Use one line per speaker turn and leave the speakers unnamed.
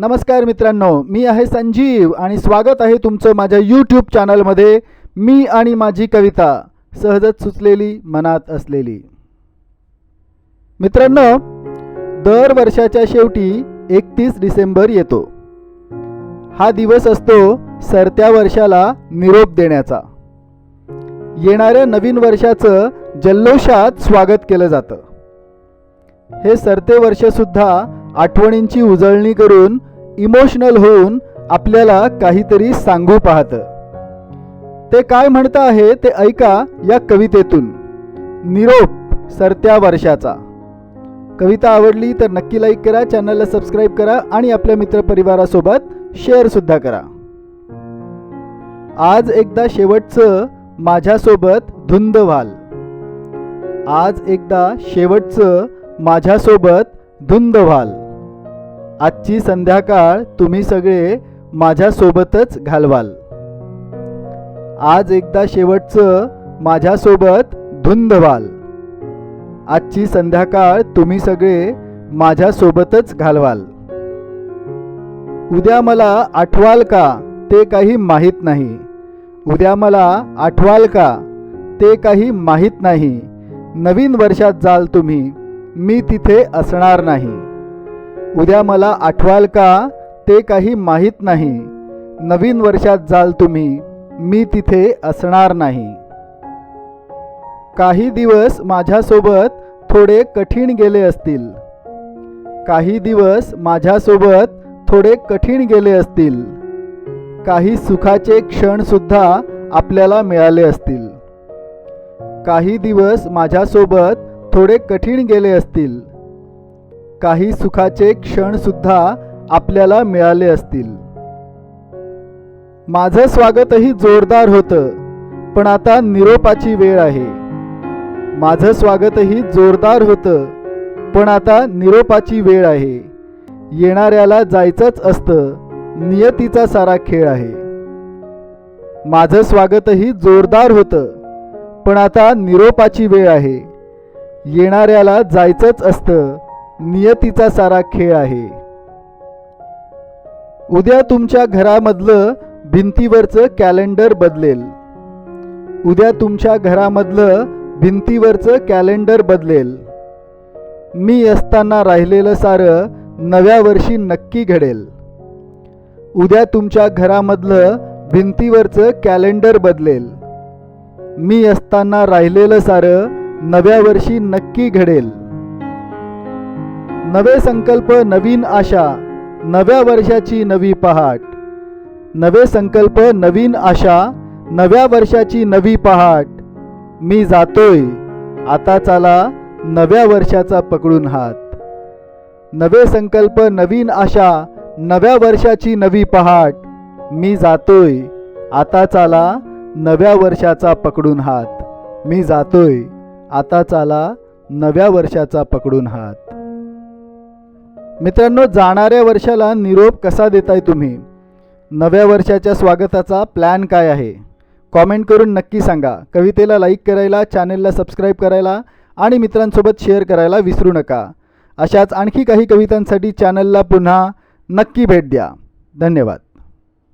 नमस्कार मित्रांनो मी आहे संजीव आणि स्वागत आहे तुमचं माझ्या यूट्यूब चॅनलमध्ये मी आणि माझी कविता सहजच सुचलेली मनात असलेली. मित्रांनो दर वर्षाच्या शेवटी एकतीस डिसेंबर येतो. हा दिवस असतो सरत्या वर्षाला निरोप देण्याचा. येणाऱ्या नवीन वर्षाचं जल्लोषात स्वागत केलं जातं. हे सरते वर्षसुद्धा आठवणींची उजळणी करून इमोशनल होऊन आपल्याला काहीतरी सांगू पाहतं. ते काय म्हणतं आहे ते ऐका या कवितेतून. निरोप सरत्या वर्षाचा. कविता आवडली तर नक्की लाईक करा चॅनलला सबस्क्राईब करा आणि आपल्या मित्रपरिवारासोबत शेअरसुद्धा करा. आज एकदा शेवटचं माझ्यासोबत धुंद व्हाल आज एकदा शेवटचं माझ्यासोबत धुंद व्हाल आजची संध्याकाळ तुम्ही सगळे माझ्यासोबतच घालवाल. आज एकदा शेवटचं माझ्यासोबत धुंद व्हाल आजची संध्याकाळ तुम्ही सगळे माझ्यासोबतच घालवाल. उद्या मला आठवाल का ते काही माहीत नाही. उद्या मला आठवाल का ते काही माहीत नाही. नवीन वर्षात जाल तुम्ही. मी तिथे असणार नाही. उद्या मला आठवाल का ते काही माहीत नाही. नवीन वर्षात जाल तुम्ही मी तिथे असणार नाही. काही दिवस माझ्यासोबत थोडे कठीण गेले असतील. काही दिवस माझ्यासोबत थोडे कठीण गेले असतील. काही सुखाचे क्षणसुद्धा आपल्याला मिळाले असतील. काही दिवस माझ्यासोबत थोडे कठीण गेले असतील. काही सुखाचे क्षणसुद्धा आपल्याला मिळाले असतील. माझं स्वागतही जोरदार होतं पण आता निरोपाची वेळ आहे. माझं स्वागतही जोरदार होतं पण आता निरोपाची वेळ आहे. येणाऱ्याला जायचंच असतं नियतीचा सारा खेळ आहे. माझं स्वागतही जोरदार होतं पण आता निरोपाची वेळ आहे. येणाऱ्याला जायचंच असतं नियतीचा सारा खेळ आहे. उद्या तुमच्या घरामधलं भिंतीवरचं कॅलेंडर बदलेल. उद्या तुमच्या घरामधलं भिंतीवरचं कॅलेंडर बदलेल. मी असताना राहिलेलं सारं नव्या वर्षी नक्की घडेल. उद्या तुमच्या घरामधलं भिंतीवरचं कॅलेंडर बदलेल. मी असताना राहिलेलं सारं नव्या वर्षी नक्की घडेल. नवे संकल्प नवीन आशा नव्या वर्षाची नवी पहाट. नवे संकल्प नवीन आशा नव्या वर्षाची नवी पहाट. मी जातोय आता चाला नव्या वर्षाचा पकडून हात. नवे संकल्प नवीन आशा नव्या वर्षाची नवी पहाट. मी जातोय आता चाला नव्या वर्षाचा पकडून हात. मी जातोय आता चाला नव्या वर्षाचा पकडून हात. मित्रांनो जाणाऱ्या वर्षाला निरोप कसा देताय तुम्ही? नव्या वर्षाच्या स्वागताचा प्लॅन काय आहे? कॉमेंट करून नक्की सांगा. कवितेला लाईक करायला चॅनेलला सबस्क्राईब करायला आणि मित्रांसोबत शेअर करायला विसरू नका. अशाच आणखी काही कवितांसाठी चॅनलला पुन्हा नक्की भेट द्या. धन्यवाद.